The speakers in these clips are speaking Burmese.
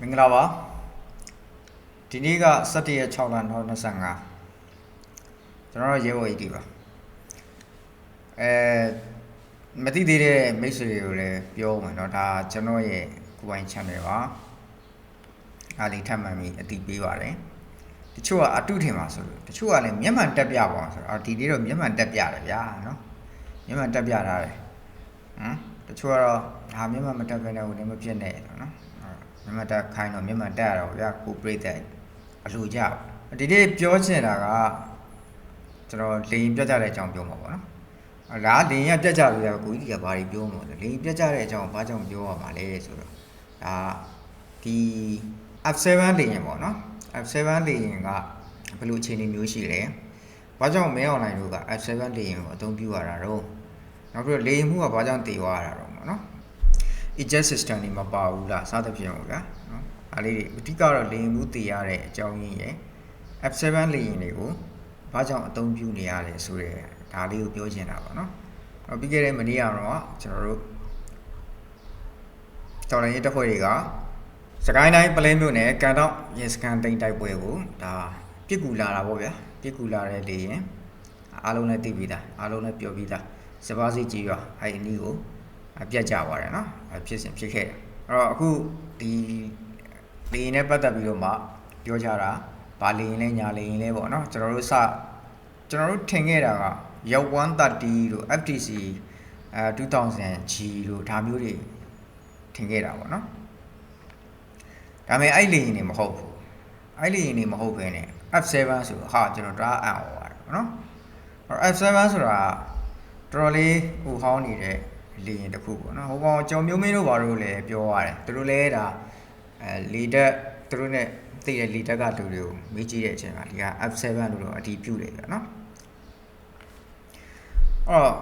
မင်္ဂလာပါဒီနေ့က17ရက်6လ2025ကျွန်တော်တို့ရဲဘော်ကြီးဒီပါအဲမသိသေးတဲ့မိတ်ဆွေတွေကိုလည်းပြောမယ်เนาะဒါကျွန်တော်ရဲ့ကိုယ်ပိုင် channel ပါအားလေးထပ်မှန်ပြီးအတိပေးပါတယ်တချို့ကအတုထင်ပါဆိုလို့တချို့ကလည်းမျက်မှန်တက်ပြပါဆိုတော့အော်ဒီနေ့တော့မျက်မှန်တက်ပြတယ်ဗျာเนาะမျက်မှန်တက်ပြထားတယ်ဟမ်တချို့ကတော့ဟာမျက်မှန်မတက်ဘဲနဲ့ဟိုနေမဖြစ်နဲ့เนาะ မျက်မှန်တက်ခိုင်းတော့မျက်မှန်တက်ရတော့ဗျာကိုပြိသက်အလှကြဒီနေ့ပြောချင်တာကကျွန်တော်လေရင်ပြတ်ကြတဲ့အကြောင်းပြောမှာပေါ့နော်အဲဒါလေရင်ကပြတ်ကြလို့ရကိုကြီးကဘာတွေပြောမှာလဲလေရင်ပြတ်ကြတဲ့အကြောင်းဘာကြောင့်ပြောရမှာလဲဆိုတော့ဒါဒီ F7 လေရင်ပေါ့နော် F7 လေရင်ကဘယ်လိုအခြေအနေမျိုးရှိလဲဘာကြောင့်မင်းအွန်လိုင်းတို့က F7 လေရင်ကိုအသုံးပြုရတာတော့နောက်ပြီးတော့လေရင်မှုကဘာကြောင့်တည်သွားရတာတော့ပေါ့နော် eject system တွေမပါဘူးလားစသဖြင့်ပေါ့ဗျာနော်အားလေးတွေအဓိကတော့လေရင်မှုတည်ရတဲ့အကြောင်းရင်းရယ် F7 လေရင်တွေကိုဘာကြောင့်အသုံးပြုနေရလဲဆိုတဲ့ဒါလေးကိုပြောချင်တာပေါ့နော်။ပြီးခဲ့တဲ့မနေ့ကတော့ကျွန်တော်တို့တော်လိုင်းရေးတပ်ဖွဲ့တွေကစကိုင်းတိုင်းပလဲမြို့နယ်ကန်တော့ရေစကန်တိန်တိုက်ပွဲကိုဒါပြစ်ကူလာတာပေါ့ဗျာပြစ်ကူလာတဲ့လေရင်အားလုံးလည်းသိပြီးသားအားလုံးလည်းပြောပြီးသားစပါးစီကြီးရောအဲ့ဒီနည်းကိုအ ပြတ်ကြသွားတယ်နော်အဖြစ်စဉ်ဖြစ်ခဲ့တယ်အဲ့တော့အခုဒီလေရင်နဲ့ပတ်သက်ပြီးတော့မှပြောကြတာဘာလေရင်လဲညာလေရင်လဲပေါ့နော်ကျွန်တော်တို့စကျွန်တော်တို့ထင်ခဲ့တာကရောက်130တို့ FTC အဲ 2000G တို့ဒါမျိုးတွေထင်ခဲ့တာပေါ့နော်ဒါပေမဲ့အဲ့လေရင်တွေမဟုတ်ဘူးအဲ့လေရင်တွေမဟုတ်ဘဲနဲ့ F7 ဆိုဟာကျွန်တော်တအားအံ့ဩပါတယ်ပေါ့နော်အဲ့ F7 ဆိုတာတော်တော်လေးဟိုဟောင်းနေတဲ့ လေရင်တစ်ခုပေါ့နော်ဟိုကောင်ကြောင်မျိုးမင်းတို့ဘာလို့လဲပြောရတယ်သူတို့လဲဒါအဲလေတက်သူတို့ ਨੇ သိတဲ့လေတက်ကလူတွေကိုမေးကြည့်တဲ့အချိန်မှာဒီက F7 လို့တော့အတီးပြုတ်တယ်ပြနော်အော်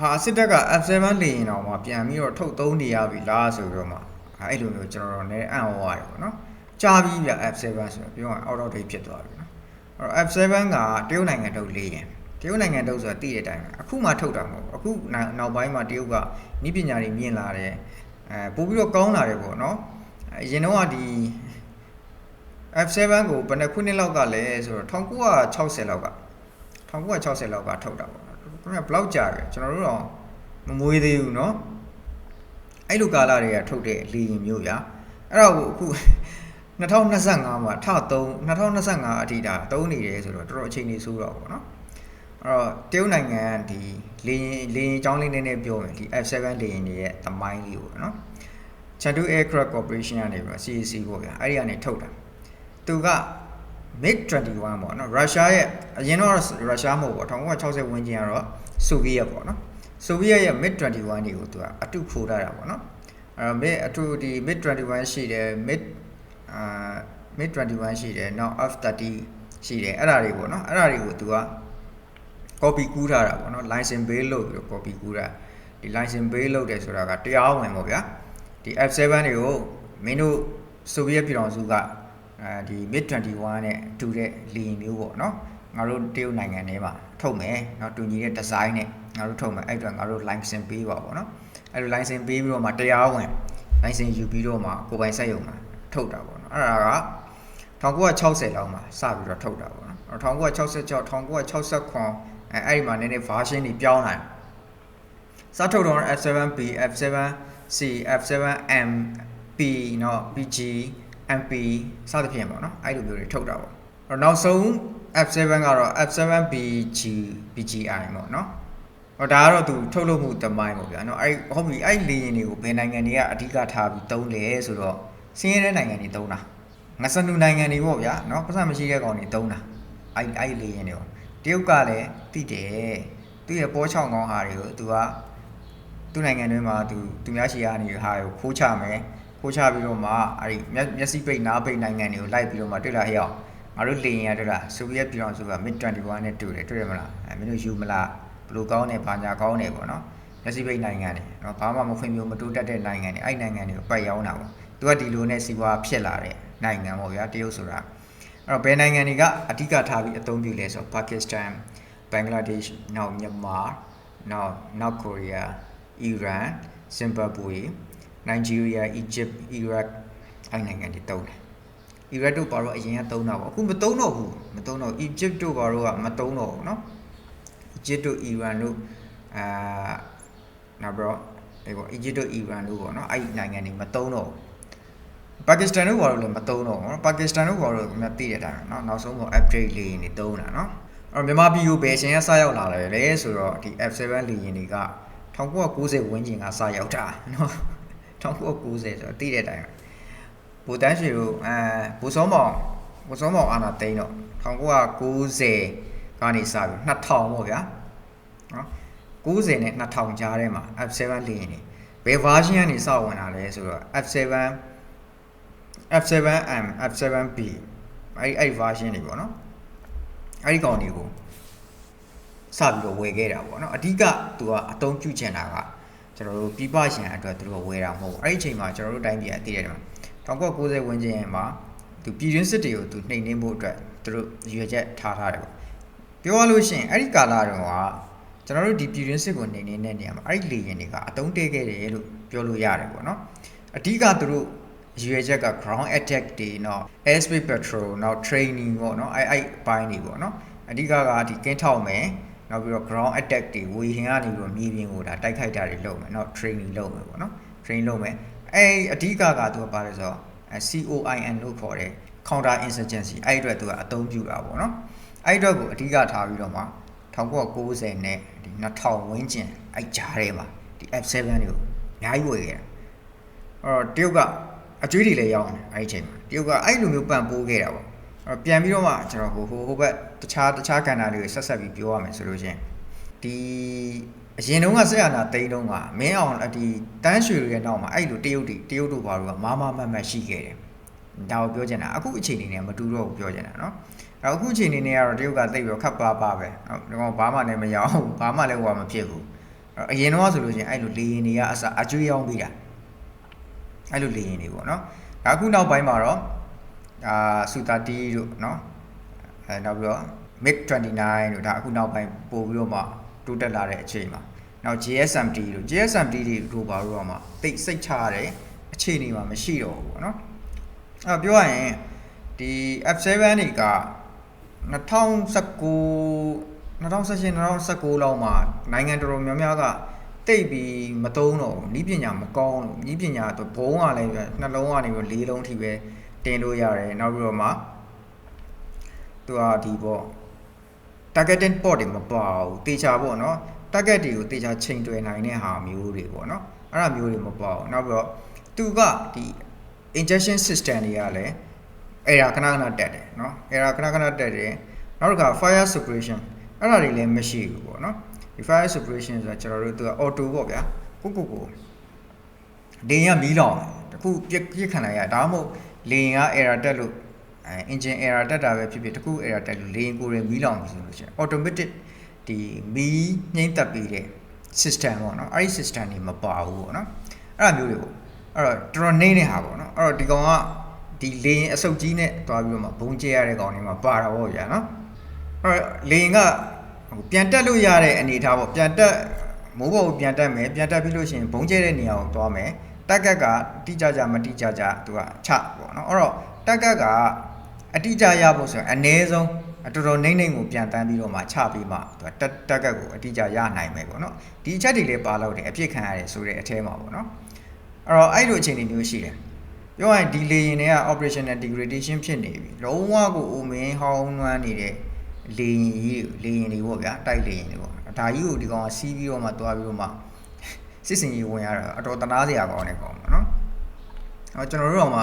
ဟာစစ်တပ်က F7 လေရင်တော့မှပြန်ပြီးတော့ထုတ်သုံးနေရပြီလားဆိုပြီးတော့မှအဲ့လိုမျိုးကျွန်တော်တို့လည်းအံ့ဩရတယ်ပေါ့နော်ကြားပြီးပြ F7 ဆိုတော့ပြောရင် out of date ဖြစ်သွားပြီနော်အဲ့တော့ F7 ကတရုတ်နိုင်ငံထုတ်လေရင် တရုတ်နိုင်ငံထုတ်ဆိုတာသိတဲ့အတိုင်းပဲအခုမှထုတ်တာမဟုတ်ဘူးအခုနောက်ပိုင်းမှာတရုတ်ကဤပညာတွေမြင့်လာတယ်အဲပို့ပြီးတော့ကောင်းလာတယ်ပေါ့နော်အရင်တော့ကဒီ F7 ကိုဘယ်နှစ်ခုနှစ်လောက်ကလဲဆိုတော့1960လောက်က1960လောက်ကထုတ်တာပေါ့နော်ခင်ဗျဘလောက်ကြာခဲ့ကျွန်တော်တို့တော့မမွေးသေးဘူးเนาะအဲ့လိုကာလတွေကထုတ်တဲ့လေရင်မျိုးဗျာအဲ့တော့အခု2025မှာထသုံး2025အထိဒါသုံးနေတယ်ဆိုတော့တော်တော်အချိန်ကြီးဆိုးတော့ပေါ့နော် အဲ့တော့တရုတ်နိုင်ငံဒီလေရင်လေရင်အကြောင်းလေးနည်းနည်းပြောမယ်ဒီ F7 လေရင်တွေရဲ့သမိုင်းလေးပေါ့နော် Chengdu Aircraft Corporation ကနေပြီး CAC ပေါ့ဗျာအဲ့ဒီကနေထုတ်တာသူက MiG-21 ပေါ့နော်ရုရှားရဲ့အရင်တော့ရုရှားမဟုတ်ပေါ့1960ဝန်းကျင်ကတော့ဆိုဗီယက်ပေါ့နော်ဆိုဗီယက်ရဲ့ MiG-21 တွေကိုသူကအတုခိုးထားတာပေါ့နော်အဲတော့ MiG အထူးဒီ MiG-21 ရှိတယ် MiG အာ MiG-21 ရှိတယ်နောက် F-30 ရှိတယ်အဲ့ဒါတွေပေါ့နော်အဲ့ဒါတွေကိုသူက copy ကူးထားတာပေါ့နော် license base လုပ်ပြီးတော့ copy ကူးတာဒီ license base လုပ်တယ်ဆိုတာကတရားဝင်ပေါ့ဗျာဒီ F7 တွေကိုမင်းတို့ဆိုဗီယက်ပြည်တော်စုကအဲဒီ MiG 21နဲ့တူတဲ့လေယာဉ်မျိုးပေါ့နော်ငါတို့တရုတ်နိုင်ငံထဲမှာထုတ်မယ်เนาะတူညီတဲ့ design နဲ့ငါတို့ထုတ်မယ်အဲ့အတွက်ငါတို့ license ပေးပါပေါ့နော်အဲ့လို license ပေးပြီးတော့မှတရားဝင် license ယူပြီးတော့မှကိုယ်ပိုင်စက်ရုံမှာထုတ်တာပေါ့နော်အဲ့ဒါက1960လောက်မှာစပြီးတော့ထုတ်တာပေါ့နော်1966 1969 အဲအဲ့ဒီမှာနည်းနည်း version တွေပြောင်းလာတယ်စထုတ်တော့ F7B F7C F7M P เนาะ PG MP စသဖြင့်ပေါ့နော်အဲ့လိုမျိုးတွေထုတ်တာပေါ့အဲ့တော့နောက်ဆုံး F7 ကတော့ F7BG BGI ပေါ့နော်ဟောဒါကတော့သူထုတ်လုပ်မှုတမိုင်းပေါ့ဗျာเนาะအဲ့ဟုတ်ပြီအဲ့လေရင်တွေကိုဘယ်နိုင်ငံတွေကအဓိကထားပြီးတုံးလဲဆိုတော့စင်းရဲတဲ့နိုင်ငံတွေတုံးတာငါစနူနိုင်ငံတွေပေါ့ဗျာเนาะပတ်စံမရှိတဲ့ကောင်တွေတုံးတာအဲ့အဲ့လေရင်တွေကို တရုတ်ကလည်းတိတယ်သူရဲ့ပေါ်ချောင်းကောင်းဟာတွေကိုသူကသူ့နိုင်ငံတွင်းမှာသူသူများရှီကနေဟာကိုခိုးချမယ်ခိုးချပြီးတော့မှအဲ့ဒီမျက်စိပိတ်နားပိတ်နိုင်ငံတွေကိုလိုက်ပြီးတော့မှတွေ့လာဟဲ့အောင်ငါတို့လေရင်ရတွေ့လားဆိုဗီယက်ပြည်တော်စုက MiG-21 နဲ့တူတယ်တွေ့ရမလားအဲမင်းတို့ယူမလားဘလို့ကောင်းတယ်ဘာညာကောင်းတယ်ပေါ့နော်မျက်စိပိတ်နိုင်ငံတွေနော်ဘာမှမဖွင့်ပြမတိုးတက်တဲ့နိုင်ငံတွေအဲ့နိုင်ငံတွေကိုပတ်ရောက်တာပေါ့သူကဒီလိုနဲ့စီးပွားဖြစ်လာတဲ့နိုင်ငံပေါ့ဗျာတရုတ်ဆိုတာ အဲ့တော့ဘယ်နိုင်ငံတွေကအဓိကထားပြီးအသုံးပြုလဲဆိုတော့ပါကစ္စတန်ဘင်္ဂလားဒေ့ရှ်နောက်မြန်မာနောက်နောက်ကိုရီးယားအီရန်ဇင်ဘာဘွေ Nigeria, Egypt, Iraq, အဲ့နိုင်ငံတွေတုံးတယ်အီရတ်တို့ဘာလို့အရင်ကတုံးတာပေါ့အခုမတုံးတော့ဘူးမတုံးတော့အီဂျစ်တို့ဘာလို့ကမတုံးတော့ဘူးเนาะအီဂျစ်တို့အီရန်တို့အာနောက်ပြီးတော့ဒီပေါ့အီဂျစ်တို့အီရန်တို့ပေါ့เนาะအဲ့ဒီနိုင်ငံတွေမတုံးတော့ဘူး ပါကစ္စတန်တို့ဘာလို့လဲမတုံးတော့ဘူးเนาะပါကစ္စတန်တို့ဘာလို့ကသိတဲ့အတိုင်းเนาะနောက်ဆုံးတော့ upgrade လေးနေတုံးတာเนาะအဲ့တော့မြန်မာပြည်ကိုဘယ်ရှင်ကစရောက်လာလဲလဲဆိုတော့ဒီ F7 လေယာဉ်တွေက1990ဝန်းကျင်ကစရောက်တာเนาะ1990ဆိုတော့သိတဲ့အတိုင်းဘူတန်းရွှေတို့အဲဘူစောမောင်ဘူစောမောင်အာနာတိန်တော့1990ကနေစပြီး2000ပေါ့ဗျာနော်90နဲ့2000ကြားထဲမှာ F7 လေယာဉ်တွေဘယ် version ကနေစဝင်လာလဲဆိုတော့ F7 F7M F7B အဲ့ဒီအဲ့ဒီ version တွေပေါ့နော်အဲ့ဒီကောင်တွေကိုစပြီးတော့ဝယ်ခဲ့တာပေါ့နော်အဓိကသူကအတုံးပြုချင်တာကကျွန်တော်တို့ပြပရှင်အတွက်သူတို့ဝယ်တာမဟုတ်ဘူးအဲ့ဒီအချိန်မှာကျွန်တော်တို့တိုင်းပြည်အသိရတယ်မှာ1990ဝန်းကျင်မှာသူပြည်တွင်းစစ်တွေကိုသူနှိမ်နှင်းဖို့အတွက်သူတို့ရွေချက်ထားထားတယ်ပေါ့ပြောရလို့ရှိရင်အဲ့ဒီကာလတုန်းကကျွန်တော်တို့ဒီပြည်တွင်းစစ်ကိုနှိမ်နှင်းတဲ့နေရာမှာအဲ့ဒီလေယာဉ်တွေကအတုံးတဲခဲ့တယ်လို့ပြောလို့ရတယ်ပေါ့နော်အဓိကသူတို့ ရည်ရွယ်ချက်က ground attack တွေနော် airspace patrol နောက် training ပေါ့နော်အဲ့အဲ့အပိုင်းတွေပေါ့နော်အဓိကကဒီကင်းထောက်မယ်နောက်ပြီးတော့ ground attack တွေဝေဟင်ကနေပြီးတော့မြေပြင်ကိုဒါတိုက်ခိုက်တာတွေလုပ်မယ်နော် training လုပ်မယ်ပေါ့နော် train လုပ်မယ်အဲ့အဓိကကသူကပါလဲဆိုတော့ COIN လို့ခေါ်တယ် counter insurgency အဲ့အတွက်သူကအသုံးပြုတာပေါ့နော်အဲ့အတွက်ကိုအဓိကထားပြီးတော့မှ1990နဲ့ဒီ2000ဝန်းကျင်အဲ့ကြားထဲမှာဒီ F7 တွေကိုအများကြီးဝေခဲ့တာအဲ့တော့တရုတ်က အကျွေးတွေလည်းရောင်းတယ်အဲ့ဒီအချိန်မှာတရုတ်ကအဲ့လိုမျိုးပံ့ပိုးခဲ့တာပေါ့အဲ့ပြန်ပြီးတော့မှကျွန်တော်ဟိုဟိုဟိုဘက်တခြားတခြားကဏ္ဍတွေကိုဆက်ဆက်ပြီးပြောရမယ်ဆိုလို့ချင်းဒီအရင်တုန်းကဆက်ရနာတိန်းတုန်းကမင်းအောင်ဒီတန်းရွှေတွေရဲ့နောက်မှာအဲ့လိုတရုတ်တွေတရုတ်တို့ဘာလို့ကမာမမတ်မတ်ရှိခဲ့တယ်ဒါကိုပြောချင်တာအခုအချိန်နေနဲ့မတူတော့ဘူးပြောချင်တာเนาะအဲ့အခုအချိန်နေနဲ့ကတော့တရုတ်ကသိပြီးခပ်ပါပါပဲဒီကောင်ဘာမှလည်းမရအောင်ဘာမှလည်းဟိုမဖြစ်ဘူးအရင်တော့ဆိုလို့ချင်းအဲ့လိုလေရင်တွေကအစအကျွေးရောင်းပြီးတာ အဲ့လိုလေယာဉ်တွေပေါ့နော်ဒါအခုနောက်ပိုင်းမှာတော့အာစူတာတီတို့နော်အဲနောက်ပြီးတော့ MiG 29တို့ဒါအခုနောက်ပိုင်းပို့ပြီးတော့မှတိုးတက်လာတဲ့အချိန်မှာနောက် GSMT တို့ GSMT တွေတို့ဘာလို့တော့မှတိတ်စိတ်ချရတဲ့အခြေအနေမှာမရှိတော့ဘူးပေါ့နော်အဲပြောရရင်ဒီ F7 တွေက2019 2018 2019လောက်မှာနိုင်ငံတော်တော်များများက တိတ်ပြီးမတုံးတော့ဘူးနီးပညာမကောင်းလို့နီးပညာဆိုဘုံကလည်းပဲနှလုံးကနေပြီးလေးလုံးထိပဲတင်လို့ရတယ်နောက်ပြီးတော့မှသူကဒီပေါ့ targeted port တွေမပါဘူးတေချာပေါ့နော် target တွေကိုတေချာချိန်တွယ်နိုင်တဲ့ဟာမျိုးတွေပေါ့နော်အဲ့ဒါမျိုးတွေမပါဘူးနောက်ပြီးတော့သူကဒီ injection system တွေကလည်းအဲ့ဒါခဏခဏတက်တယ်နော်အဲ့ဒါခဏခဏတက်တယ်နောက်တစ်ခါ fire suppression အဲ့ဒါတွေလည်းမရှိဘူးပေါ့နော် device operation ဆိုတာကျွန်တော်တို့သူက auto ပေါ့ဗျာကိုကိုကိုဒင်းရမီးလောင်တခုပြစ်ပြစ်ခံလိုက်ရဒါမှမဟုတ်လေယာဉ်က error တက်လို့ engine error တက်တာပဲဖြစ်ဖြစ်တခု error တက်လို့လေယာဉ်ကိုယ်ရင်မီးလောင်ပြီဆိုလို့ရှိရင် automatic ဒီမီးငိမ့်တက်ပြီးတဲ့ system ပေါ့နော်အဲ့ဒီ system တွေမပါဘူးပေါ့နော်အဲ့လိုမျိုးတွေပေါ့အဲ့တော့တော်တော်နေနေတာပေါ့နော်အဲ့တော့ဒီကောင်ကဒီလေရင်အစုပ်ကြီးနဲ့တွားပြီးတော့မှဘုံကျဲရတဲ့ကောင်တွေမှာပါတာပေါ့ဗျာနော်အဲ့တော့လေရင်က ပြန်တက်လို့ရတဲ့အနေအထားပေါ့ပြန်တက်မိုးပေါ်ကိုပြန်တက်မယ်ပြန်တက်ပြီးလို့ရှိရင်ဘုံကျဲတဲ့နေရာကိုတွားမယ်တက်ကက်ကတိကျကြမတိကျကြသူကချပေါ့နော်အဲ့တော့တက်ကက်ကအတိကျရဖို့ဆိုရင်အ ਨੇ ဆုံးတော်တော်နှိမ့်နှိမ့်ကိုပြန်တန်းပြီးတော့မှချပြီးမှသူကတက်တက်ကက်ကိုအတိကျရနိုင်မယ်ပေါ့နော်ဒီအချက်တွေလည်းပါလို့တယ်အပြစ်ခံရတယ်ဆိုတဲ့အထဲမှာပေါ့နော်အဲ့တော့အဲ့လိုအခြေအနေမျိုးရှိတယ်ပြောရရင်ဒီလေရင်တွေက operational degradation ဖြစ်နေပြီလုံးဝကိုအိုမင်းဟောင်းနှွမ်းနေတဲ့ လေရင်ကြီးလေရင်တွေပေါ့ဗျာတိုက်လေရင်တွေပေါ့ဒါကြီးကိုဒီကောင်ကစီးပြီးတော့မှတွားပြီးတော့မှစစ်စင်ကြီးဝင်ရတာအတော်တနာစရာကောင်းတဲ့ကောင်ပေါ့နော်အော်ကျွန်တော်တို့တော့မှ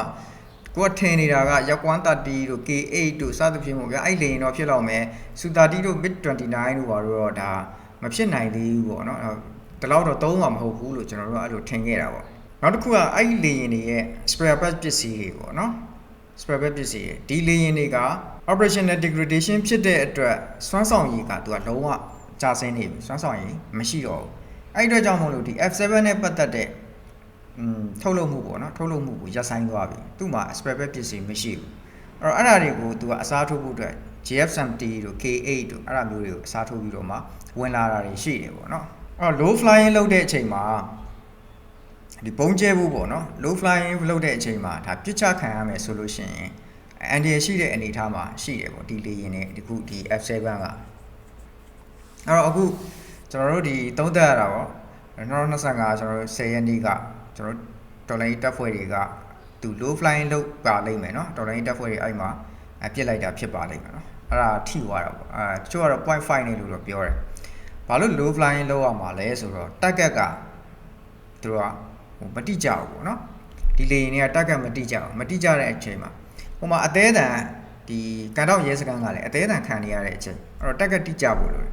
ကိုကထင်နေတာကရက်ကွမ်း30တို့ K8 တို့စသဖြင့်ပေါ့ဗျာအဲ့လေရင်တော့ဖြစ်တော့မယ်စူတာတီတို့ mid 29တို့ပါတော့ဒါမဖြစ်နိုင်သေးဘူးပေါ့နော်ဒီလောက်တော့သုံးမှာမဟုတ်ဘူးလို့ကျွန်တော်တို့ကအဲ့လိုထင်ခဲ့တာပေါ့နောက်တစ်ခုကအဲ့ဒီလေရင်တွေရဲ့ spare part ပစ္စည်းတွေပေါ့နော် spare part ပစ္စည်းတွေဒီလေရင်တွေက operational degradation ဖြစ်တဲ့အတွက်စွမ်းဆောင်ရည်ကသူကလုံးဝကျဆင်းနေပြီစွမ်းဆောင်ရည်မရှိတော့ဘူးအဲ့ဒီအတွက်ကြောင့်မို့လို့ဒီ F7 နဲ့ပတ်သက်တဲ့อืมထုတ်လုပ်မှုပေါ့နော်ထုတ်လုပ်မှုကိုရပ်ဆိုင်းသွားပြီသူ့မှာ spare part ပစ္စည်းမရှိဘူးအဲ့တော့အဲ့ဒါတွေကိုသူကအစားထိုးဖို့အတွက် GF70 တို့ K8 တို့အဲ့ဒါမျိုးတွေကိုအစားထိုးပြီးတော့မှဝင်လာတာတွေရှိတယ်ပေါ့နော်အဲ့တော့ low flying လုပ်တဲ့အချိန်မှာ ဒီဘုံကျဲဖို့ပေါ့နော် low flying လုပ်တဲ့အချိန်မှာဒါပြစ်ချခံရမယ်ဆိုလို့ရှိရင်အန်ဒီရရှိတဲ့အနေအထားမှာရှိတယ်ပေါ့ဒီလေရင်နဲ့ဒီခုဒီ F7 ကအဲ့တော့အခုကျွန်တော်တို့ဒီသုံးသက်ရတာပေါ့2025ကျွန်တော်တို့10ရက်နေ့ကကျွန်တော်ဒေါ်လာတက်ဖွဲ့တွေကသူ low flying လုပ်ပါလိမ့်မယ်နော်ဒေါ်လာတက်ဖွဲ့တွေအဲ့မှာအပြစ်လိုက်တာဖြစ်ပါလိမ့်မယ်နော်အဲ့ဒါထိသွားတာပေါ့အဲတချို့ကတော့0.5နဲ့လို့တော့ပြောတယ်ဘာလို့ low flying လုပ်ရမှာလဲဆိုတော့ target ကသူတို့ကဟို မတိကြဘူးပေါ့နော်ဒီလေရင်တွေက target မတိကြဘူးမတိကြတဲ့အချိန်မှာဟိုမှာအသေးတန်ဒီကန်တော့ရဲစကန်ကလည်းအသေးတန်ခံနေရတဲ့အချိန်အဲ့တော့ target တိကြဖို့လို့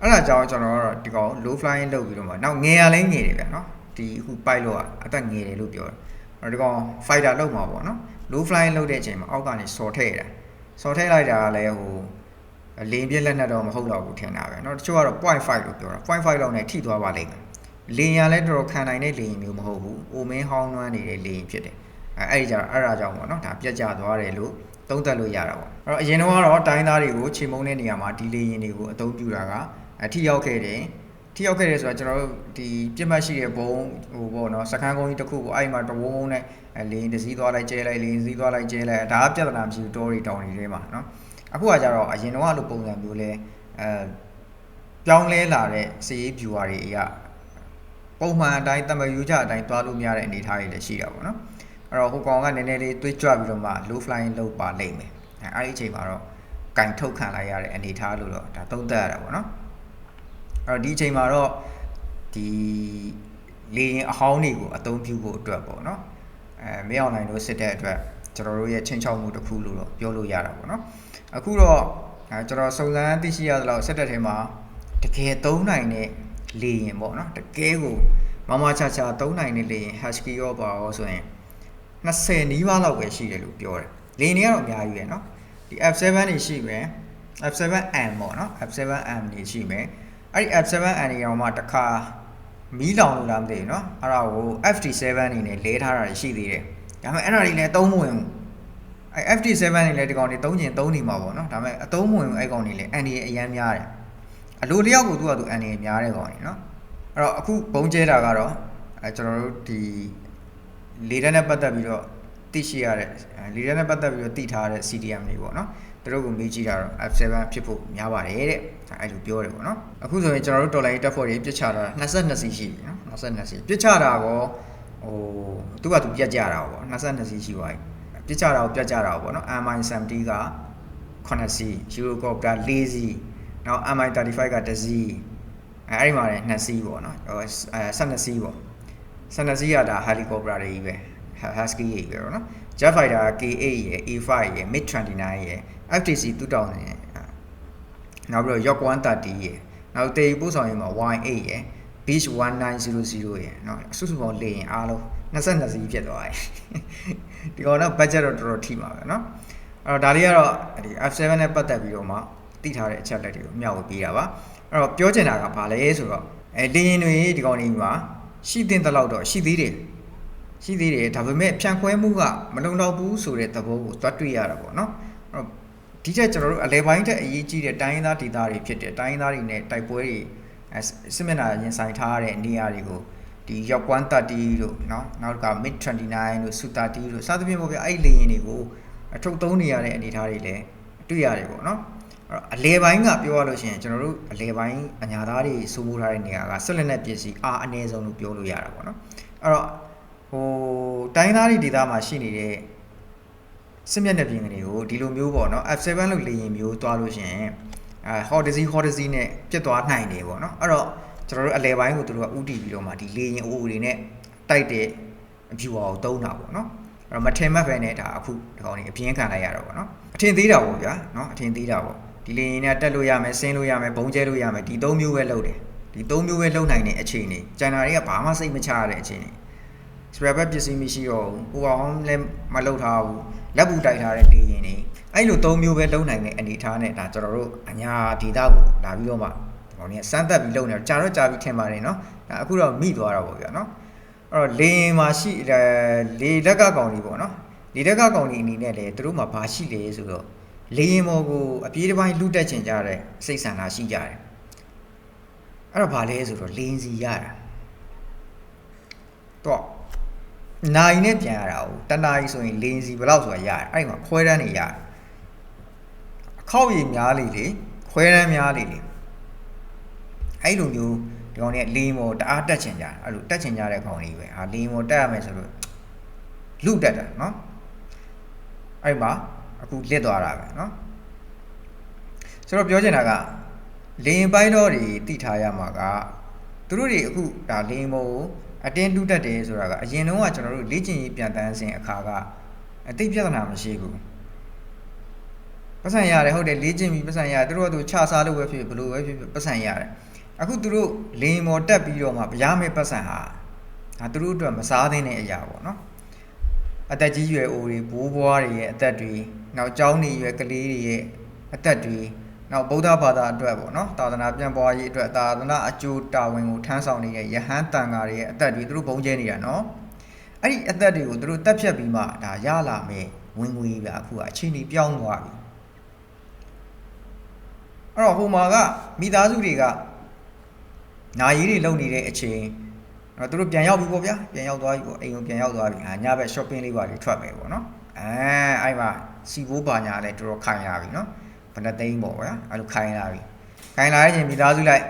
အဲ့ဒါကြောင့်ကျွန်တော်ကတော့ဒီကောင် low flying လုပ်ပြီးတော့မှနောက်ငယ်ရလဲငယ်တယ်ဗျာနော်ဒီအခု pilot ကအသက်ငယ်တယ်လို့ပြောတယ်အဲ့တော့ဒီကောင် fighter လုပ်မှာပေါ့နော် low flying လုပ်တဲ့အချိန်မှာအောက်ကနေစော်ထည့်တာစော်ထည့်လိုက်တာကလည်းဟိုလင်းပြက်လက်နက်တော့မဟုတ်တော့ဘူးထင်တာပဲเนาะတချို့ကတော့ 0.5လို့ပြောတာ0.5လောက်နဲ့ထိသွားပါလိမ့်မယ် လေယာဉ်လည်းတော်တော်ခံနိုင်တဲ့လေယာဉ်မျိုးမဟုတ်ဘူးအိုမင်းဟောင်းနှွမ်းနေတဲ့လေယာဉ်ဖြစ်တယ်အဲအဲ့ဒီကြအဲ့ဒါကြောင့်ပေါ့နော်ဒါပြတ်ကျသွားတယ်လို့သုံးသပ်လို့ရတာပေါ့အဲ့တော့အရင်တော့ကတော့တိုင်းသားတွေကိုချိန်မုံတဲ့နေရာမှာဒီလေယာဉ်တွေကိုအသုံးပြုတာကအထိရောက်ခဲ့တယ်ထိရောက်ခဲ့တယ်ဆိုတော့ကျွန်တော်တို့ဒီပြစ်မှတ်ရှိတဲ့ဘုံဟိုပေါ့နော်စခန်းကုန်းကြီးတစ်ခုကိုအဲ့ဒီမှာတဝုံးနဲ့လေရင်တစည်းသွားလိုက်ကျဲလိုက်လေရင်စည်းသွားလိုက်ကျဲလိုက်ဒါကပြဿနာမရှိဘူးတော်ရီတောင်တွေထဲမှာနော်အခုကကြတော့အရင်တော့အဲ့လိုပုံစံမျိုးလဲအဲပြောင်းလဲလာတဲ့စည်ရေး viewer တွေအရာ ပုံမှန်အတိုင်းတမယူကြအတိုင်းသွားလို့မရတဲ့အနေအထားတွေလည်းရှိတာပေါ့နော်အဲ့တော့ဟိုကောင်ကနည်းနည်းလေးတွေးကြွပြီးတော့မှ low flying လုပ်ပါလိမ့်မယ်အဲအဲ့ဒီအချိန်မှာတော့ကင်ထုတ်ခံလိုက်ရတဲ့အနေအထားလို့တော့ဒါသုံးသပ်ရတာပေါ့နော်အဲ့တော့ဒီအချိန်မှာတော့ဒီလေရင်အဟောင်းတွေကိုအသုံးပြုဖို့အတွက်ပေါ့နော်အဲမင်းအောင်နိုင်လို့စစ်တဲ့အတွက်ကျွန်တော်တို့ရဲ့ချင်းချောက်မှုတစ်ခုလို့တော့ပြောလို့ရတာပေါ့နော်အခုတော့အဲကျွန်တော်စုံစမ်းသိရှိရသလောက်စစ်တဲ့ထဲမှာတကယ်သုံးနိုင်တဲ့ လေရင်ပေါ့နော်တကယ်ကိုမမချာချာသုံးနိုင်တဲ့လေရင် husky ရောပါရောဆိုရင်20နီးပါးလောက်ပဲရှိတယ်လို့ပြောတယ်လေရင်တွေကတော့အများကြီးပဲเนาะဒီ F7 နေရှိမယ် F7M ပေါ့เนาะ F7M နေရှိမယ်အဲ့ဒီ F7M နေအောင်မှတစ်ခါမီးလောင်လို့လားမသိဘူးเนาะအဲ့ဒါကို FT7 အနေနဲ့လဲထားတာရှိသေးတယ်ဒါပေမဲ့အဲ့ဒါတွေလည်းသုံးမဝင်ဘူးအဲ့ FT7 နေလည်းဒီကောင်တွေသုံးကျင်သုံးနေမှာပေါ့เนาะဒါပေမဲ့အသုံးမဝင်ဘူးအဲ့ကောင်တွေလည်းအန်ဒီအရန်များတယ် အလိုလျောက်ကိုသူ့ဟာသူအန်နေများတဲ့ကောင်နေနော်အဲ့တော့အခုဘုံကျဲတာကတော့အဲကျွန်တော်တို့ဒီလေတက်နဲ့ပတ်သက်ပြီးတော့သိရှိရတဲ့လေတက်နဲ့ပတ်သက်ပြီးတော့သိထားတဲ့ CDM တွေပေါ့နော်သူတို့ကိုမေးကြည့်တာတော့ F7 ဖြစ်ဖို့များပါတယ်တဲ့အဲ့လိုပြောတယ်ပေါ့နော်အခုဆိုရင်ကျွန်တော်တို့တော်လိုင်းတက်ဖို့တွေပြစ်ချတာ22စီရှိပြီနော်22စီပြစ်ချတာကောဟိုသူကသူပြတ်ကြတာပေါ့22စီရှိပါပြီပြစ်ချတာကိုပြတ်ကြတာပေါ့နော် MI70 က9စီ Euro Cup က4စီ နောက် MI35 က1စီအဲအဲ့ဒီမှာလည်း2စီပေါ့နော်အဲ12စီပေါ့12စီကဒါ helicopter တွေကြီးပဲ husky ကြီးပဲပေါ့နော် jet fighter K8 ရယ် A5 ရယ် MiG 29ရယ် FTC 2000ရယ်နောက်ပြီးတော့ Yok 130ရယ်နောက်တေပို့ဆောင်ရင်မှာ Y8 ရယ် Beach 1900ရယ်เนาะအစုစုပေါင်းလေရင်အားလုံး22စီးဖြစ်သွားတယ်ဒီကောင်တော့ budget တော့တော်တော်ထိမှာပဲเนาะအဲ့တော့ဒါလေးကတော့ဒီ F7 နဲ့ပတ်သက်ပြီးတော့မှ သိထားတဲ့အချက်လက်တွေကိုမျှဝေပေးတာပါအဲ့တော့ပြောချင်တာကဘာလဲဆိုတော့အဲလေရင်တွေဒီကောင်တွေမှာရှိတဲ့တလောက်တော့ရှိသေးတယ်ရှိသေးတယ်ဒါပေမဲ့ဖြန့်ခွဲမှုကမလုံလောက်ဘူးဆိုတဲ့သဘောကိုသွားတွေ့ရတာပေါ့နော်အဲ့တော့ဒီချက်ကျွန်တော်တို့အလဲပိုင်းတက်အရေးကြီးတဲ့တိုင်းရင်းသားဒေသတွေဖြစ်တဲ့တိုင်းရင်းသားတွေနဲ့တိုက်ပွဲတွေစစ်မျက်နှာရင်ဆိုင်ထားတဲ့နေရာတွေကိုဒီရောက်ကွမ်း30လို့เนาะနောက်က mid 29လို့ su 30လို့စသဖြင့်ပေါ့ဗျအဲ့လေရင်တွေကိုအထုတ်သုံးနေရတဲ့အနေအထားတွေလည်းတွေ့ရတယ်ပေါ့เนาะ အလဲပိုင်းကပြောရလို့ရှိရင်ကျွန်တော်တို့အလဲပိုင်းအညာသားတွေစိုးမိုးထားတဲ့နေရာကဆက်လက်နဲ့ပစ္စည်းအားအနည်းဆုံးလို့ပြောလို့ရတာပေါ့နော်အဲ့တော့ဟိုတိုင်းသားတွေဒေသမှာရှိနေတဲ့စစ်မျက်နှာပြင်တွေကိုဒီလိုမျိုးပေါ့နော် F7 လို့လေရင်မျိုးတွားလို့ရှိရင်အဲ hot disease hot disease နဲ့ပြတ်သွားနိုင်တယ်ပေါ့နော်အဲ့တော့ကျွန်တော်တို့အလဲပိုင်းကိုတို့ကဥတီပြီးတော့မှဒီလေရင်အိုတွေနဲ့တိုက်တဲ့ viewer ကိုတုံးတာပေါ့နော်အဲ့တော့မထင်မှတ်ပဲနဲ့ဒါအခုဒီကောင်ကြီးအပြင်းခံလိုက်ရတော့ပေါ့နော်အထင်သေးတာပေါ့ဗျာနော်အထင်သေးတာပေါ့ ဒီလေရင်နဲ့တက်လို့ရမယ်ဆင်းလို့ရမယ်ဘုံကျဲလို့ရမယ်ဒီ၃မျိုးပဲလုပ်တယ်ဒီ၃မျိုးပဲလုပ်နိုင်တဲ့အခြေအနေကျန်တာတွေကဘာမှစိတ်မချရတဲ့အခြေအနေစပယ်ဘက်ပစ္စည်းမရှိတော့ဘူးဟိုအောင်လည်းမလုပ်ထားဘူးလက်ပူတိုက်ထားတဲ့လေရင်တွေအဲ့လို၃မျိုးပဲလုပ်နိုင်တဲ့အနေအထားနဲ့ဒါကျွန်တော်တို့အညာဒေတာကိုလာပြီးတော့မှဒီကောင်ကြီးစမ်းသက်ပြီးလုပ်နေတော့ကြာတော့ကြာပြီးထင်ပါတယ်နော်ဒါအခုတော့မိသွားတော့ပေါ့ဗျာနော်အဲ့တော့လေရင်မှာရှိလေလက်ကကောင်ကြီးပေါ့နော်လေလက်ကကောင်ကြီးအနေနဲ့လေသူတို့မှာဘာရှိလဲဆိုတော့ လေရင်မော်ကိုအပြေးတစ်ပိုင်းလူတက်ချင်ကြတယ်စိတ်ဆန္ဒရှိကြတယ်အဲ့တော့ဗာလဲဆိုတော့လင်းစီရတာတော့နိုင်နဲ့ပြန်ရတာ哦တနာကြီးဆိုရင်လင်းစီဘယ်လောက်ဆိုတာရတယ်အဲ့မှာခွဲတန်းနေရတယ်အခောက်ရည်များလေလေခွဲတန်းများလေလေအဲ့လိုမျိုးဒီကောင်တွေကလင်းမော်တအားတက်ချင်ကြတာအဲ့လိုတက်ချင်ကြတဲ့ကောင်တွေပဲဟာလင်းမော်တက်ရမယ်ဆိုလို့လူတက်တာနော်အဲ့မှာ အခုလစ်သွားတာပဲเนาะဆိုတော့ပြောချင်တာကလင်းပိုင်းတော့တွေတိထားရမှာကသူတို့တွေအခုဒါလင်းမော်ကိုအတင်းတူးတက်တယ်ဆိုတာကအရင်တုန်းကကျွန်တော်တို့လေ့ကျင့်ရေးပြန်တန်းစဉ်အခါကအသိပြဿနာမရှိဘူးပတ်စံရတယ်ဟုတ်တယ်လေ့ကျင့်ပြီးပတ်စံရတယ်သူတို့ကသူခြာစားလို့ပဲဖြစ်ဘလို့ပဲဖြစ်ပတ်စံရတယ်အခုသူတို့လင်းမော်တက်ပြီးတော့မှဗျာမဲ့ပတ်စံဟာဒါသူတို့အတွက်မစားသင့်တဲ့အရာပေါ့နော်အသက်ကြီးရွယ်အိုတွေဘိုးဘွားတွေရဲ့အသက်တွေ နောက်ကျောင်းနေရွယ်ကလေးတွေရဲ့အသက်တွေနောက်ဗုဒ္ဓဘာသာအတွက်ပေါ့နော်သာသနာပြန်ပွားရေးအတွက်သာသနာအကျိုးတာဝန်ကိုထမ်းဆောင်နေတဲ့ယဟန်တန်ဃာတွေရဲ့အသက်တွေသူတို့ဘုံကျဲနေတာနော်အဲ့ဒီအသက်တွေကိုသူတို့တက်ဖြတ်ပြီးမှဒါရလာမယ်ဝင်ငွေပဲအခုကအချိန်ကြီးပြောင်းသွားပြီအဲ့တော့ဟိုမှာကမိသားစုတွေကနာရီတွေလုံနေတဲ့အချိန်အဲ့တော့သူတို့ပြန်ရောက်ပြီပေါ့ဗျာပြန်ရောက်သွားပြီပေါ့အိမ်ကိုပြန်ရောက်သွားပြီဟာညဘက် shopping လေးပါလေးထွက်မယ်ပေါ့နော် အဲအဲ့မှာစီဘိုးပါညာလည်းတော်တော်ခိုင်လာပြီနော်ဘယ်နှသိန်းပေါ့ဗျာအဲ့လိုခိုင်လာပြီခိုင်လာတဲ့အချိန်မိသားစုလိုက်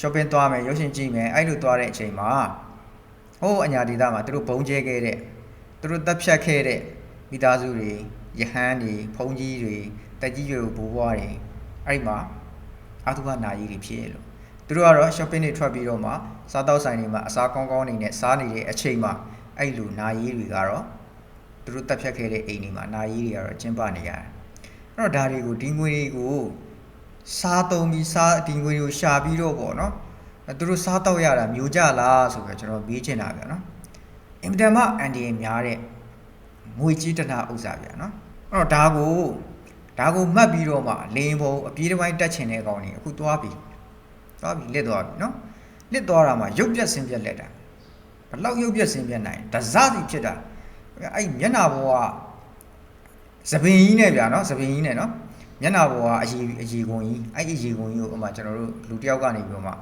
shopping သွားမယ်ရုပ်ရှင်ကြည့်မယ်အဲ့လိုသွားတဲ့အချိန်မှာဟိုးအညာဒေတာမှာသူတို့ဘုံကျဲခဲ့တဲ့သူတို့တက်ဖြတ်ခဲ့တဲ့မိသားစုတွေယဟန်တွေဖုန်ကြီးတွေတက်ကြီးရွယ်ဘိုးဘွားတွေအဲ့ဒီမှာအာသုဘနာကြီးတွေဖြစ်ရလို့သူတို့ကတော့ shopping တွေထွက်ပြီးတော့မှစားတောက်ဆိုင်တွေမှာအစားကောင်းကောင်းနေနဲ့စားနေတဲ့အချိန်မှာအဲ့လိုနာရီတွေကတော့ သူတို့တက်ဖြတ်ခဲ့တဲ့အိမ်တွေမှာနာရီတွေကတော့ကျင်းပနေရတယ်အဲ့တော့ဒါတွေကိုဒီငွေတွေကိုစားသုံးပြီးစားဒီငွေတွေကိုရှာပြီးတော့ပေါ့နော်အဲ့သူတို့စားတော့ရတာမျိုးကြလားဆိုပြီးတော့ကျွန်တော်မေးချင်တာဗျာနော်အင်မတန်မှအန်ဒီရများတဲ့ငွေကြီးတနာဥစ္စာဗျာနော်အဲ့တော့ဒါကိုဒါကိုမှတ်ပြီးတော့မှလင်းဘုံအပြေးတစ်ပိုင်းတက်ချင်တဲ့ကောင်တွေအခုသွားပြီသွားပြီလစ်သွားပြီနော်လစ်သွားတာမှရုပ်ပြက်ဆင်းပြက်လက်တာဘလောက်ရုပ်ပြက်ဆင်းပြက်နိုင်ဒဇစီဖြစ်တာ အဲ့မျက်နာဘောကသပင်ကြီးနဲ့ဗျာနော်သပင်ကြီးနဲ့နော်မျက်နာဘောကအရေအရေကုန်ကြီးအဲ့အရေကုန်ကြီးကိုအမှကျွန်တော်တို့လူတစ်ယောက်ကနေပြီးတော့မှ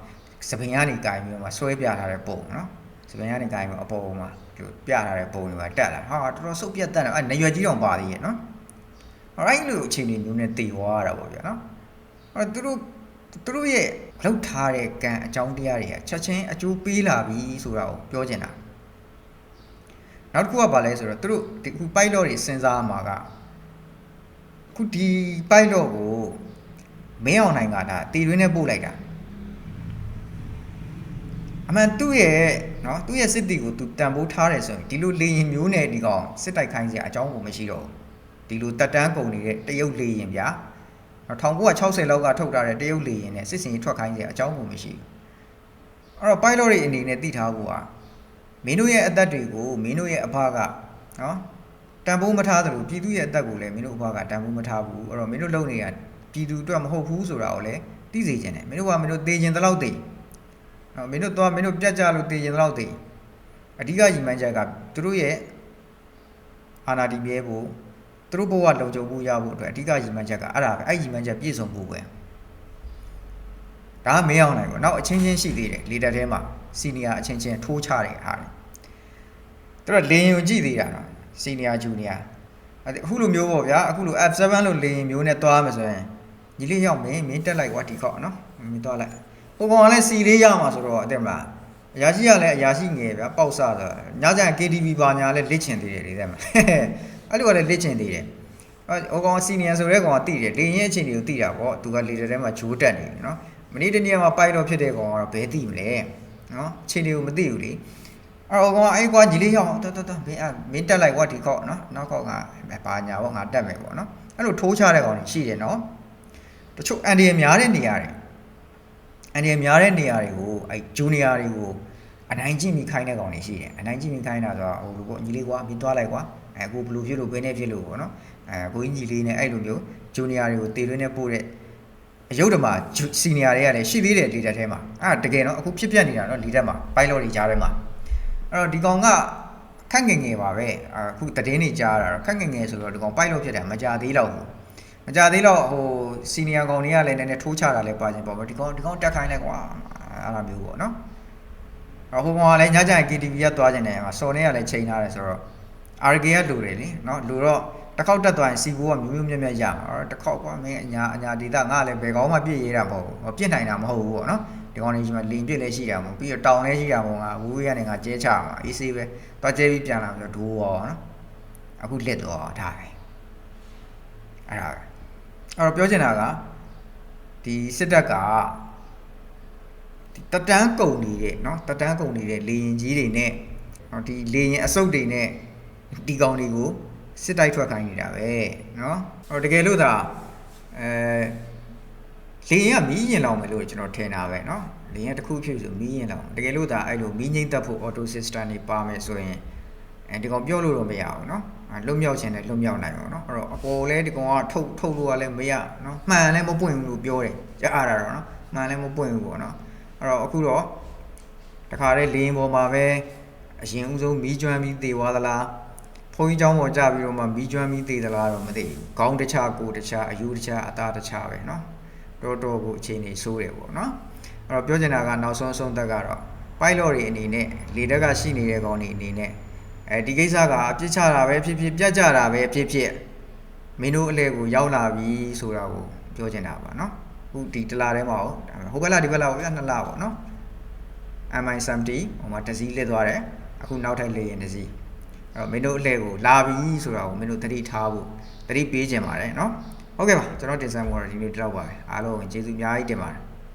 သပင်ကနေကင်ပြီးတော့မှဆွဲပြထားတဲ့ပုံနော်သပင်ကနေကင်ပြီးအပေါ်မှာဒီပြထားတဲ့ပုံတွေမှာတက်လာဟာတော်တော်စုပ်ပြတ်တက်တယ်အဲ့နရွယ်ကြီးတောင်ပါသေးရဲ့နော်အဲ့လိုအခြေအနေမျိုးနဲ့တည်သွားရတာပေါ့ဗျာနော်အဲ့သူတို့သူတို့ရဲ့လောက်ထားတဲ့ကံအကြောင်းတရားတွေကချက်ချင်းအကျိုးပေးလာပြီဆိုတာကိုပြောချင်တာ နောက်တစ်ခုကဘာလဲဆိုတော့သူတို့ဒီခု pilot တွေစဉ်းစားမှာကခုဒီ pilot ကိုမင်းအောင်နိုင်ကဒါတည်တွင်းနဲ့ပို့လိုက်တာအမှန်သူ့ရဲ့နော်သူ့ရဲ့စစ်တီကိုသူတန်ဖိုးထားတယ်ဆိုရင်ဒီလိုလေရင်မျိုးနဲ့ဒီကောင်စစ်တိုက်ခိုင်းစရာအကြောင်းကိုမရှိတော့ဘူးဒီလိုတက်တန်းကုန်နေတဲ့တရုတ်လေရင်ဗျာ1960လောက်ကထုတ်ထားတဲ့တရုတ်လေရင်နဲ့စစ်စင်ကြီးထွက်ခိုင်းစရာအကြောင်းကိုမရှိဘူးအဲ့တော့ pilot တွေအနေနဲ့သိထားဖို့က မင်းတို့ရဲ့အသက်တွေကိုမင်းတို့ရဲ့အဖကနော်တန်ဖိုးမထားသလိုပြည်သူရဲ့အသက်ကိုလည်းမင်းတို့အဖကတန်ဖိုးမထားဘူးအဲ့တော့မင်းတို့လုပ်နေတာပြည်သူအတွက်မဟုတ်ဘူးဆိုတာကိုလည်းသိစေချင်တယ်မင်းတို့ကမင်းတို့သေခြင်းတလောက်သေနော်မင်းတို့တော့မင်းတို့ပြတ်ကြလို့သေခြင်းတလောက်သေအဓိကရည်မှန်းချက်ကသူတို့ရဲ့အာနာတီမြဲဖို့သူတို့ဘဝလုံခြုံမှုရဖို့အတွက်အဓိကရည်မှန်းချက်ကအဲ့ဒါပဲအဲ့ရည်မှန်းချက်ပြည့်စုံဖို့ပဲဒါမင်းအောင်နိုင်ပေါ့နောက်အချင်းချင်းရှိသေးတယ်လေတက်ထဲမှာ စီနီယာအချင်းချင်းထိုးချတယ်အားတယ်သူတို့လေရင်ကိုကြည့်သေးတာနော်စီနီယာဂျူနီယာအခုလိုမျိုးပေါ့ဗျာအခုလို F7 လို့လေရင်မျိုးနဲ့သွားမယ်ဆိုရင်ညီလေးရောက်မင်းမင်းတက်လိုက်ကွာဒီခေါက်နော်မင်းသွားလိုက်ဟိုကောင်ကလည်းစီလေးရမှာဆိုတော့အတက်မလားအရာရှိကလည်းအရာရှိငယ်ဗျာပေါက်ဆဆိုတာညကျရင် KTV ပါညာလည်းလစ်ချင်သေးတယ်လေတဲ့မလားအဲ့လိုကလည်းလစ်ချင်သေးတယ်ဟိုကောင်စီနီယာဆိုတဲ့ကောင်ကတိတယ်လေရင်အချင်းတွေကိုတိတာပေါ့သူကလေတဲ့ထဲမှာဂျိုးတက်နေတယ်နော်မနေ့တနေ့မှာပိုက်တော့ဖြစ်တဲ့ကောင်ကတော့ဘယ်သိမလဲ နော်ခြေတွေကိုမသိဘူးလေအဲ့တော့ကောင်အဲ့ကွာညီလေးရောက်တော်တော်တော်မင်းအမင်းတက်လိုက်ကွာဒီခေါက်နော်နောက်ခေါက်ကဘာညာပေါ့ငါတက်မယ်ပေါ့နော်အဲ့လိုထိုးချတဲ့ကောင်တွေရှိတယ်နော်တချို့အန်ဒီရများတဲ့နေရာတွေအန်ဒီရများတဲ့နေရာတွေကိုအဲ့ဂျူနီယာတွေကိုအနိုင်ကျင့်ပြီးခိုင်းတဲ့ကောင်တွေရှိတယ်အနိုင်ကျင့်ပြီးခိုင်းတာဆိုတော့ဟိုလိုပေါ့ညီလေးကွာမင်းသွားလိုက်ကွာအဲကိုဘလူးဖြစ်လို့ဘယ်နဲ့ဖြစ်လို့ပေါ့နော်အဲကိုကြီးညီလေးနဲ့အဲ့လိုမျိုးဂျူနီယာတွေကိုတေလွင်းနဲ့ပို့တဲ့ အယုတ်ဓမ္မစီနီယာတွေကလည်းရှိသေးတယ်လီတက်ထဲမှာအဲ့ဒါတကယ်တော့အခုဖြစ်ပြနေတာနော်လီတက်မှာပိုင်လော့တွေကြားထဲမှာအဲ့တော့ဒီကောင်ကခက်ငယ်ငယ်ပါပဲအခုတည်င်းတွေကြားတာတော့ခက်ငယ်ငယ်ဆိုတော့ဒီကောင်ပိုင်လော့ဖြစ်တယ်မကြသေးတော့ဘူးမကြသေးတော့ဟိုစီနီယာကောင်တွေကလည်းနည်းနည်းထိုးချတာလည်းပါခြင်းပေါ့ဒီကောင်ဒီကောင်တက်ခိုင်းလိုက်ကွာအဲ့လိုမျိုးပေါ့နော်အဲ့တော့ဟိုကောင်ကလည်းညကျရင် KTV ကသွားကျင်တယ်မှာစော်နေကလည်းချိန်ထားတယ်ဆိုတော့ RK ကလူတယ်လေနော်လူတော့ တစ်ခေါက်တက်သွားရင်စီဘိုးကမျိုးမျိုးမြက်မြက်ရမှာအဲ့တော့တစ်ခေါက်ကွာမင်းအညာအညာဒေတာငါလည်းဘယ်ကောင်းမှပြည့်ရေးတာမဟုတ်ဘူးမပြစ်နိုင်တာမဟုတ်ဘူးပေါ့နော်ဒီကောင်လေးဒီမှာလင်ပြစ်လည်းရှိတာမဟုတ်ပြီးတော့တောင်လည်းရှိတာမဟုတ်ငါဝူးရနေငါကျဲချမှာအေးဆေးပဲသွားကျဲပြီးပြန်လာပြီးတော့ဒိုးရောနော်အခုလက်တော့ဒါပဲအဲ့ဒါပဲအဲ့တော့ပြောချင်တာကဒီစစ်တပ်ကဒီတက်တန်းကုန်နေတဲ့နော်တက်တန်းကုန်နေတဲ့လေရင်ကြီးတွေနဲ့နော်ဒီလေရင်အစုပ်တွေနဲ့ဒီကောင်တွေကို စစ်တိုက်ထွက်ခိုင်းနေတာပဲနော်ဟိုတကယ်လို့သာအဲလေရင်ကမီးရင်လောင်မယ်လို့ကျွန်တော်ထင်တာပဲနော်လေရင်တစ်ခုဖြစ်ဆိုမီးရင်လောင်တကယ်လို့သာအဲ့လိုမီးငိမ့်တက်ဖို့ auto system တွေပါမယ်ဆိုရင်အဲဒီကောင်ပြောလို့တော့မရဘူးနော်လွတ်မြောက်ခြင်းနဲ့လွတ်မြောက်နိုင်အောင်နော်အဲ့တော့အပေါ်လဲဒီကောင်ကထုတ်ထုတ်လို့ကလည်းမရနော်မှန်လည်းမပွင့်ဘူးလို့ပြောတယ်ကြားရတာတော့နော်မှန်လည်းမပွင့်ဘူးပေါ့နော်အဲ့တော့အခုတော့တခါတည်းလေရင်ပေါ်မှာပဲအရင်ဦးဆုံးမီးကျွမ်းပြီးသေသွားသလား ဘုန်းကြီးเจ้าပေါ်ကြပြီးတော့မှမီးကျွမ်းပြီးသေသလားတော့မသိဘူးခေါင်းတစ်ခြားကိုယ်တစ်ခြားအယူတစ်ခြားအသားတစ်ခြားပဲနော်တော်တော်ကိုအခြေအနေဆိုးတယ်ပေါ့နော်အဲ့တော့ပြောချင်တာကနောက်ဆုံးအဆုံးသက်ကတော့ pilot တွေအနေနဲ့လေတက်ကရှိနေတဲ့ကောင်တွေအနေနဲ့အဲဒီကိစ္စကအပြစ်ချတာပဲဖြစ်ဖြစ်ပြတ်ကြတာပဲဖြစ်ဖြစ်မင်းတို့အလဲကိုရောက်လာပြီဆိုတာကိုပြောချင်တာပါเนาะအခုဒီတလားထဲမှာဟိုဘက်လာဒီဘက်လာကိုပြနှစ်လပေါ့เนาะ MI70 ဟိုမှာတစ်စီးလစ်သွားတယ်အခုနောက်ထပ်လေရင်တစ်စီး အဲ့တော့မင်းတို့အလှည့်ကိုလာပြီဆိုတာကိုမင်းတို့သတိထားဖို့သတိပေးကြပါတယ်နော်ဟုတ်ကဲ့ပါကျွန်တော်တင်ဆက်မှုကတော့ဒီနေ့တလောက်ပါပဲအားလုံးကျေးဇူးအများကြီးတင်ပါတယ်